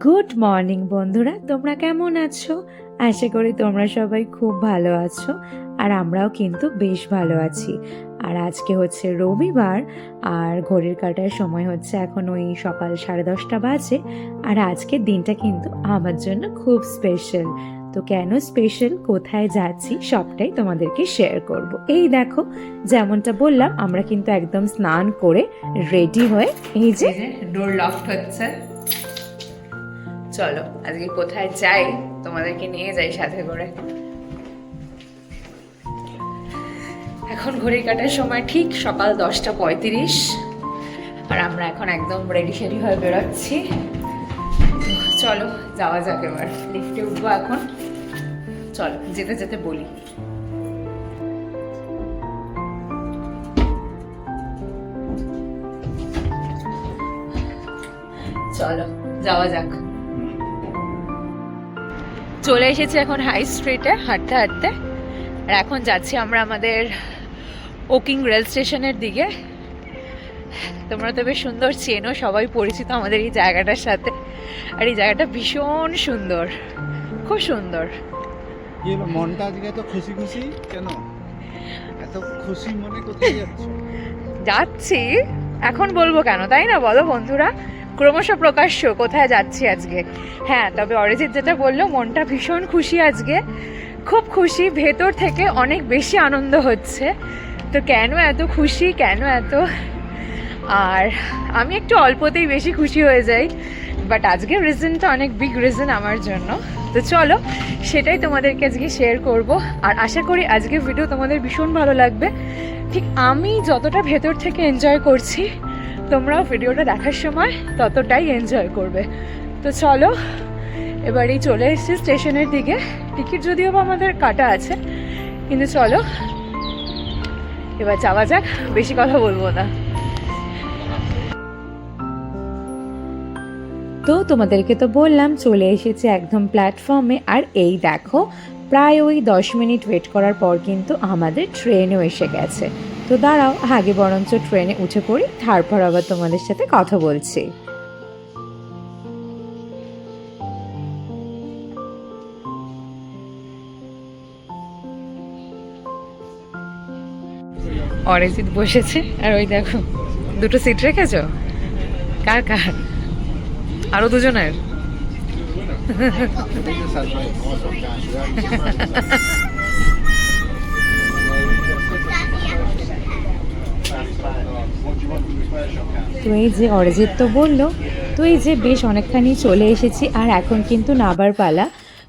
Good morning বন্ধুরা। তোমরা কেমন আছো? আশা করি তোমরা সবাই খুব ভালো আছো, আর আমরাও কিন্তু বেশ ভালো আছি। আর আজকে হচ্ছে রবিবার, আর ঘড়ির কাটার সময় হচ্ছে এখন ওই সকাল সাড়ে দশটা বাজে, আর আজকের দিনটা কিন্তু আমার জন্য খুব স্পেশাল তো কেন স্পেশাল কোথায় যাচ্ছি? সবটাই তোমাদেরকে শেয়ার করব। এই দেখো, যেমনটা বললাম, আমরা কিন্তু একদম স্নান করে রেডি হয়ে এই যে ডোর লক হচ্ছে। চলো, আজকে কোথায় যাই? তোমাদেরকে নিয়ে যাই সাথে করে। এখন ঘড়ির কাটার সময় ঠিক সকাল দশটা পঁয়ত্রিশ, আর আমরা এখন একদম রেডি সেডি হয়ে বেরোচ্ছি। চলো, যাওয়া যাক এবার লিফটে উঠবো এখন। চলো, যেতে যেতে বলি। চলো, যাওয়া যাক। চলে এসেছি এখন হাই স্ট্রিটে হাঁটতে হাঁটতে। আর এখন যাচ্ছি আমরা আমাদের ওকিং রেল স্টেশনের দিকে। তোমরা তো বেশ সুন্দর চেনো সবাই পরিচিত আমাদের এই জায়গাটার সাথে। আর এই জায়গাটা ভীষণ সুন্দর খুব সুন্দর। কি মনটা আজকে এত খুশি খুশি কেন? এত খুশি মনে কোথায় যাচ্ছি এখন বলব কেন তাই না? বলো বন্ধুরা। ক্রমশ প্রকাশ্য, কোথায় যাচ্ছি আজকে? হ্যাঁ তবে অরিজিৎ যেটা বলল, মনটা ভীষণ খুশি আজকে। খুব খুশি, ভেতর থেকে অনেক বেশি আনন্দ হচ্ছে। তো কেন এত খুশি, কেন এত? আর আমি একটু অল্পতেই বেশি খুশি হয়ে যাই বাট আজকের রিজনটা অনেক বিগ রিজন আমার জন্য। তো চলো, সেটাই তোমাদেরকে আজকে শেয়ার করব। আর আশা করি আজকের ভিডিও তোমাদের ভীষণ ভালো লাগবে। ঠিক আমি যতটা ভেতর থেকে এনজয় করছি তোমরাও ভিডিওটা দেখার সময় ততটাই এনজয় করবে। তো চলো, এবারেই চলে এসেছি স্টেশনের দিকে। টিকিট যদিও বা আমাদের কাটা আছে, কিন্তু চলো, এবার যাওয়া যাক, বেশি কথা বলব না। তো তোমাদেরকে তো বললাম, চলে এসেছে একদম প্ল্যাটফর্মে আর এই দেখো, প্রায় ওই দশ মিনিট ওয়েট করার পর কিন্তু আমাদের ট্রেনও এসে গেছে। তো দাঁড়াও আগে বরঞ্চ ট্রেনে উঠে পড়ি তারপর আবার তোমাদের সাথে কথা বলছি। অরিজিৎ বসেছে আর ওই দেখো দুটো সিট রেখেছ? কার কার? আরও দুজনের? তো এই যে অরিজিৎ তো বলল তো এই যে বেশ অনেকখানি চলে এসেছি আর এখন কিন্তু নাবার পালা,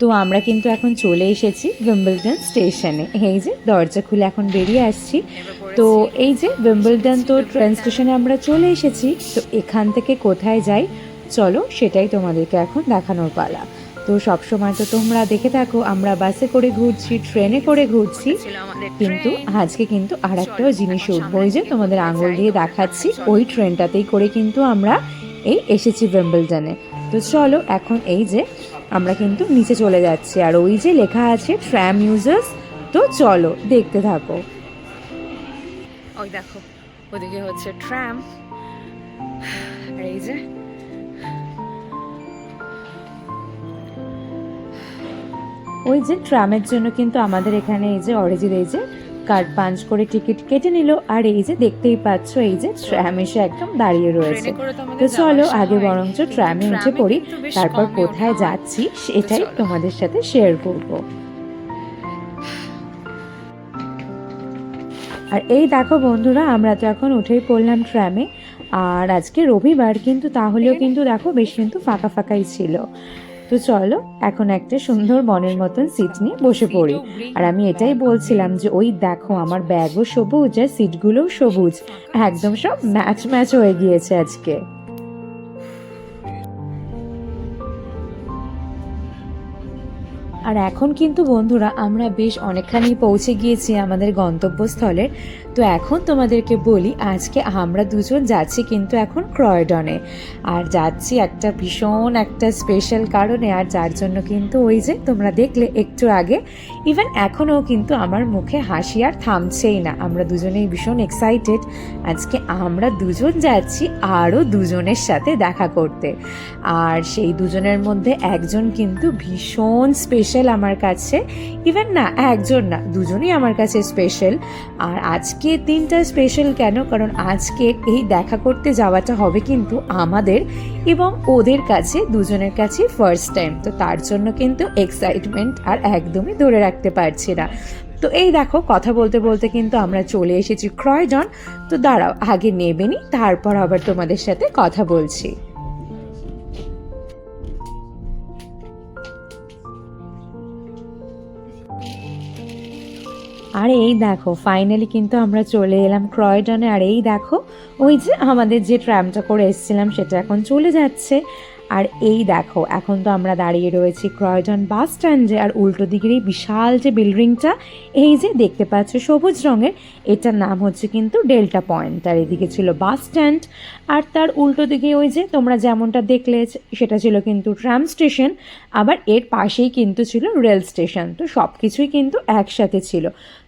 তো আমরা কিন্তু এখন চলে এসেছি উইম্বলডন স্টেশনে এই যে দরজা খুলে এখন বেরিয়ে আসছি। তো এই যে উইম্বলডন তো ট্রেন স্টেশনে আমরা চলে এসেছি, তো এখান থেকে কোথায় যাই? চলো সেটাই তোমাদেরকে এখন দেখানোর পালা। তো সব সময় তো তোমরা দেখে থাকো আমরা বাসে করে ঘুরছি ট্রেনে করে ঘুরছি। কিন্তু আজকে কিন্তু আর একটাও জিনিস উঠবো যে তোমাদের আঙুল দিয়ে দেখাচ্ছি। ওই ট্রেনটাতেই করে কিন্তু আমরা এই এসেছি উইম্বলডনে তো চলো এখন এই যে আমরা কিন্তু নিচে চলে যাচ্ছি আর ওই যে লেখা আছে ট্র্যাম ইউজার্স তো চলো দেখতে থাকো। ওই দেখো ওদিকে হচ্ছে ট্র্যাম আর এই যে ওই যে ট্রামের জন্য কিন্তু আমাদের এখানে এই যে অরিজিৎ এই যে কার্ড পাঞ্চ করে টিকিট কেটে নিল। আর এই যে দেখতেই পাচ্ছ এই যে ট্রাম এসে একদম দাঁড়িয়ে রয়েছে। তো চলো আগে বরঞ্চ ট্রামে উঠে পড়ি তারপর কোথায় যাচ্ছি সেটাই তোমাদের সাথে শেয়ার করব। আর এই দেখো বন্ধুরা আমরা তো এখন উঠেই পড়লাম ট্রামে। আর আজকে রবিবার কিন্তু তাহলেও কিন্তু দেখো বেশ কিন্তু ফাঁকা ফাঁকাই ছিল। তো চলো, এখন একটা সুন্দর মনের মতন সিট নিয়ে বসে পড়ি। আর আমি এটাই বলছিলাম যে ওই দেখো, আমার ব্যাগও সবুজ আর সিটগুলোও সবুজ। একদম সব ম্যাচ ম্যাচ হয়ে গিয়েছে আজকে। আর এখন কিন্তু বন্ধুরা আমরা বেশ অনেকখানি পৌঁছে গিয়েছি আমাদের গন্তব্যস্থলের। তো এখন তোমাদেরকে বলি, আজকে আমরা দুজন যাচ্ছি কিন্তু এখন ক্রয়ডনে। আর যাচ্ছি একটা ভীষণ একটা স্পেশাল কারণে, আর যার জন্য কিন্তু ওই যে তোমরা দেখলে একটু আগে ইভেন এখনও কিন্তু আমার মুখে হাসি আর থামছেই না। আমরা দুজনেই ভীষণ এক্সাইটেড আজকে আমরা দুজন যাচ্ছি আরও দুজনের সাথে দেখা করতে। আর সেই দুজনের মধ্যে একজন কিন্তু ভীষণ স্পেশাল আমার কাছে। ইভেন না, একজন না, দুজনই আমার কাছে স্পেশাল আর আজকে দিনটা স্পেশাল কেন? কারণ আজকে এই দেখা করতে যাওয়াটা হবে কিন্তু আমাদের এবং ওদের কাছে, দুজনের কাছে ফার্স্ট টাইম তো তার জন্য কিন্তু এক্সাইটমেন্ট আর একদমই ধরে রাখতে পারছি না। তো এই দেখো, কথা বলতে বলতে কিন্তু আমরা চলে এসেছি ক্রয়জন। তো দাঁড়াও, আগে নেবেনি তারপর আবার তোমাদের সাথে কথা বলছি। আর এই দেখো ফাইনালি কিন্তু আমরা চলে এলাম ক্রয়ডনে। আর এই দেখো, ওই যে আমাদের যে ট্র্যামটা করে এসেছিলাম, সেটা এখন চলে যাচ্ছে। আর এই দেখো, এখন তো আমরা দাঁড়িয়ে রয়েছি ক্রয়ডন বাস স্ট্যান্ডে আর উল্টো দিকের এই বিশাল যে বিল্ডিংটা, এই যে দেখতে পাচ্ছ সবুজ রঙের, এটার নাম হচ্ছে কিন্তু ডেল্টা পয়েন্ট আর এদিকে ছিল বাস স্ট্যান্ড আর তার উল্টো দিকে ওই যে তোমরা যেমনটা দেখলে, সেটা ছিল কিন্তু ট্রাম স্টেশন, আবার এর পাশেই কিন্তু ছিল রেল স্টেশন, তো সব কিছুই কিন্তু একসাথে ছিল।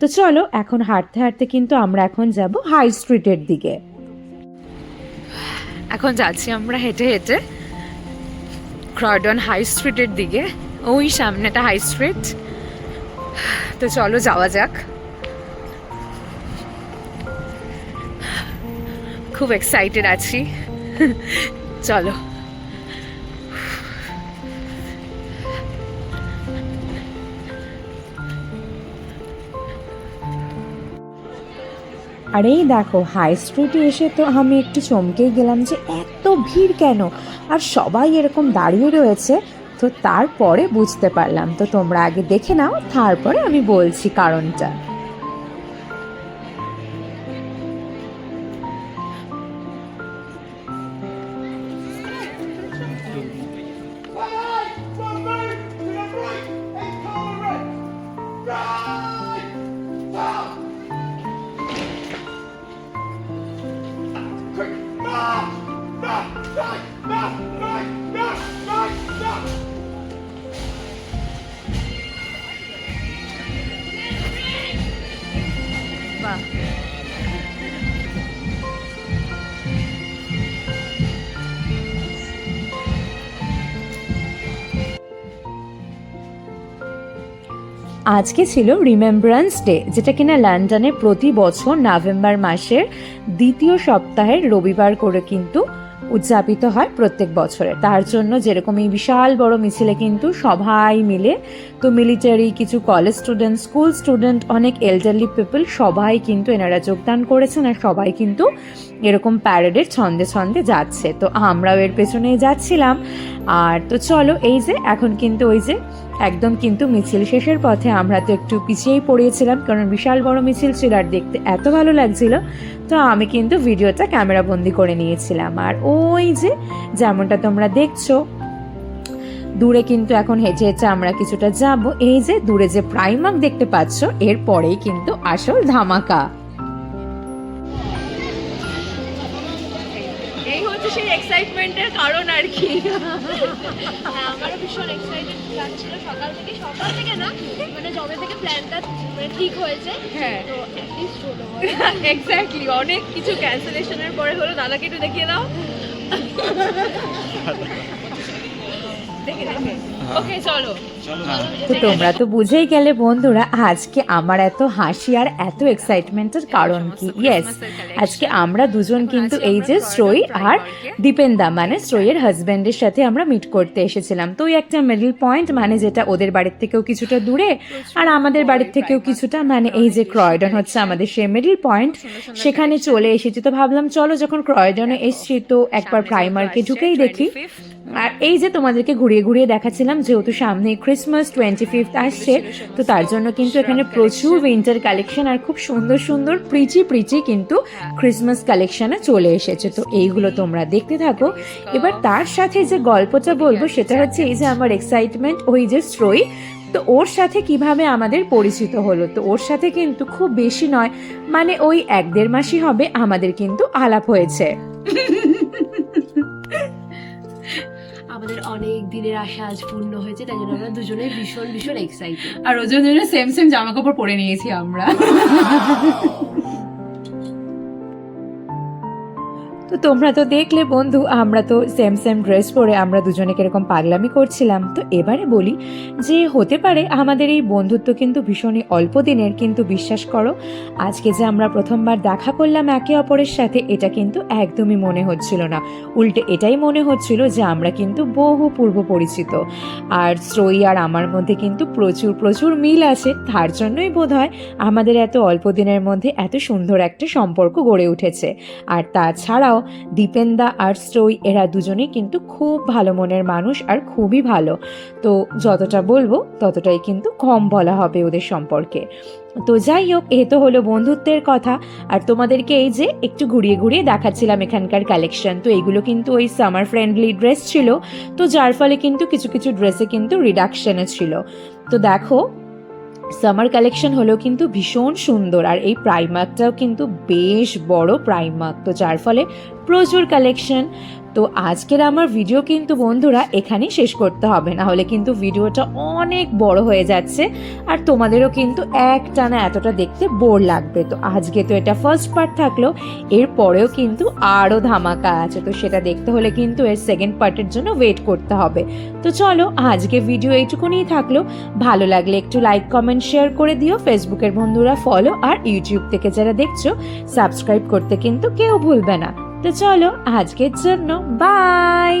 তো চলো, এখন হাঁটতে হাঁটতে কিন্তু আমরা এখন যাব হাই স্ট্রিটের দিকে। এখন যাচ্ছি আমরা হেঁটে হেঁটে। ক্রয়ডন হাই স্ট্রিটের দিকে। ওই সামনেটা হাই স্ট্রিট তো চলো যাওয়া যাক। খুব এক্সাইটেড আছি। চলো। আর এই দেখো হাই স্ট্রিটে এসে তো আমি একটু চমকেই গেলাম যে এত ভিড় কেন? আর সবাই এরকম দাঁড়িয়ে রয়েছে, তো তারপরে বুঝতে পারলাম। তো তোমরা আগে দেখে নাও, তারপরে আমি বলছি কারণটা। আজকে ছিল রিমেম্বারেন্স ডে যেটা কিনা লন্ডনে প্রতি বছর নভেম্বর মাসের দ্বিতীয় সপ্তাহের রবিবার করে কিন্তু উদযাপিত হয় প্রত্যেক বছরে। তার জন্য যেরকম এই বিশাল বড় মিছিলে কিন্তু সবাই মিলে, তো মিলিটারি কিছু কলেজ স্টুডেন্ট স্কুল স্টুডেন্ট অনেক এল্ডারলি পিপল সবাই কিন্তু এনারা যোগদান করেছেন আর সবাই কিন্তু এরকম প্যারেডের ছন্দে ছন্দে যাচ্ছে। তো আমরাও এর পেছনেই যাচ্ছিলাম। আর তো চলো, এই যে, এখন কিন্তু ওই যে, একদম কিন্তু মিছিল শেষের পথে আমরা তো একটু পিছিয়েই পড়িয়েছিলাম, কারণ বিশাল বড় মিছিল ছিল আর দেখতে এত ভালো লাগছিল। তো আমি কিন্তু ভিডিওটা ক্যামেরা বন্দি করে নিয়েছিলাম। আর ওই যে, যেমনটা তোমরা দেখছ, দূরে কিন্তু এখন হেঁটে হেঁটে আমরা কিছুটা যাব। এই যে, দূরে যে প্রাইমাক দেখতে পাচ্ছ, এর পরেই কিন্তু আসল ধামাকা। সেই এক্সাইটমেন্টের কারণ আর কি। হ্যাঁ আমারও ভীষণ এক্সাইটেড লাগছিল। সকাল থেকে সকাল থেকে না মানে জবে থেকে প্ল্যানটা মানে ঠিক হয়েছে। হ্যাঁ। তো এক্স্যাক্টলি অনেক কিছু ক্যান্সেলেশনের পরে হলো। দাদাকে একটু দেখিয়ে দাও। তো তোমরা তো বুঝেই গেলে বন্ধুরা আজকে আমার এত হাসি আর এত এক্সাইটমেন্টের কারণ কি? ইয়েস আজকে আমরা দুজন কিন্তু এই যে শ্রয়ী আর দীপেন্দা মানে শ্রয়ের হাজব্যান্ডের সাথে আমরা মিট করতে এসেছিলাম। তো ওই একটা মিডল পয়েন্ট মানে যেটা ওদের বাড়ির থেকেও কিছুটা দূরে আর আমাদের বাড়ির থেকেও কিছুটা মানে এই যে ক্রয়ডন হচ্ছে আমাদের সেই মিডল পয়েন্ট সেখানে চলে এসেছি। তো ভাবলাম চলো যখন ক্রয়ডনে এসছি তো একবার প্রাইমার্কে ঢুকেই দেখি। আর এই যে তোমাদেরকে ঘুরিয়ে ঘুরিয়ে দেখাচ্ছিলাম যেহেতু সামনে ক্রিসমাস টোয়েন্টি ফিফথ আসছে, তো তার জন্য কিন্তু এখানে প্রচুর উইন্টার কালেকশন আর খুব সুন্দর সুন্দর প্রিচি প্রিচি কিন্তু ক্রিসমাস কালেকশনে চলে এসেছে। তো এইগুলো তোমরা দেখতে থাকো। এবার তার সাথে যে গল্পটা বলব, সেটা হচ্ছে এই যে আমার এক্সাইটমেন্ট ওই যে শ্রয়ী তো ওর সাথে কীভাবে আমাদের পরিচিত হলো? তো ওর সাথে কিন্তু খুব বেশি নয় মানে ওই এক দেড় মাসই হবে, আমাদের কিন্তু আলাপ হয়েছে। আমাদের অনেক দিনের আশা আজ পূর্ণ হয়েছে তাই জন্য আমরা দুজনে ভীষণ ভীষণ এক্সাইটেড আর ওজন জন্য সেম সেম জামা কাপড় পরে নিয়েছি আমরা। তোমরা তো দেখলে বন্ধু, আমরা তো সেম সেম ড্রেস পরে আমরা দুজনে কীরকম পাগলামি করছিলাম। তো এবারে বলি যে, হতে পারে আমাদের এই বন্ধুত্ব কিন্তু ভীষণই অল্প দিনের, কিন্তু বিশ্বাস করো, আজকে যে আমরা প্রথমবার দেখা করলাম একে অপরের সাথে, এটা কিন্তু একদমই মনে হচ্ছিল না। উল্টে এটাই মনে হচ্ছিল যে, আমরা কিন্তু বহু পূর্ব পরিচিত। আর শ্রয়ী আর আমার মধ্যে কিন্তু প্রচুর প্রচুর মিল আছে। তার জন্যই বোধ হয় আমাদের এত অল্প দিনের মধ্যে এত সুন্দর একটা সম্পর্ক গড়ে উঠেছে। আর তাছাড়াও দীপেন্দা আর স্ট্রই এরা দুজনেই কিন্তু খুব ভালো মনের মানুষ আর খুবই ভালো। তো যতটা বলব ততটাই কিন্তু কম বলা হবে ওদের সম্পর্কে। তো যাই হোক, এ তো হলো বন্ধুত্বের কথা। আর তোমাদেরকে এই যে একটু ঘুরিয়ে ঘুরিয়ে দেখাচ্ছিলাম এখানকার কালেকশন তো এইগুলো কিন্তু ওই সামার ফ্রেন্ডলি ড্রেস ছিল। তো যার ফলে কিন্তু কিছু কিছু ড্রেসে কিন্তু রিডাকশনে ছিল। তো দেখো সামার কালেকশন হলেও কিন্তু ভীষণ সুন্দর। আর এই প্রাইমার্কটাও কিন্তু বেশ বড় প্রাইমার্ক তো যার ফলে প্রচুর কালেকশন তো আজকের আমার ভিডিও কিন্তু বন্ধুরা এখানেই শেষ করতে হবে। না হলে কিন্তু ভিডিওটা অনেক বড় হয়ে যাচ্ছে। আর তোমাদেরও কিন্তু এক টানা এতটা দেখতে বোর লাগবে। তো আজকে তো এটা ফার্স্ট পার্ট থাকল। এর পরেও কিন্তু আরও ধামাকা আছে। তো সেটা দেখতে হলে কিন্তু এর সেকেন্ড পার্টের জন্য ওয়েট করতে হবে। তো চলো, আজকে ভিডিও এইটুকুনিই থাকল। ভালো লাগলে একটু লাইক কমেন্ট শেয়ার করে দিও। ফেসবুকের বন্ধুরা ফলো আর ইউটিউব থেকে যারা দেখছ সাবস্ক্রাইব করতে কিন্তু কেউ ভুলবে না। তো চলো আজকের জন্য বাই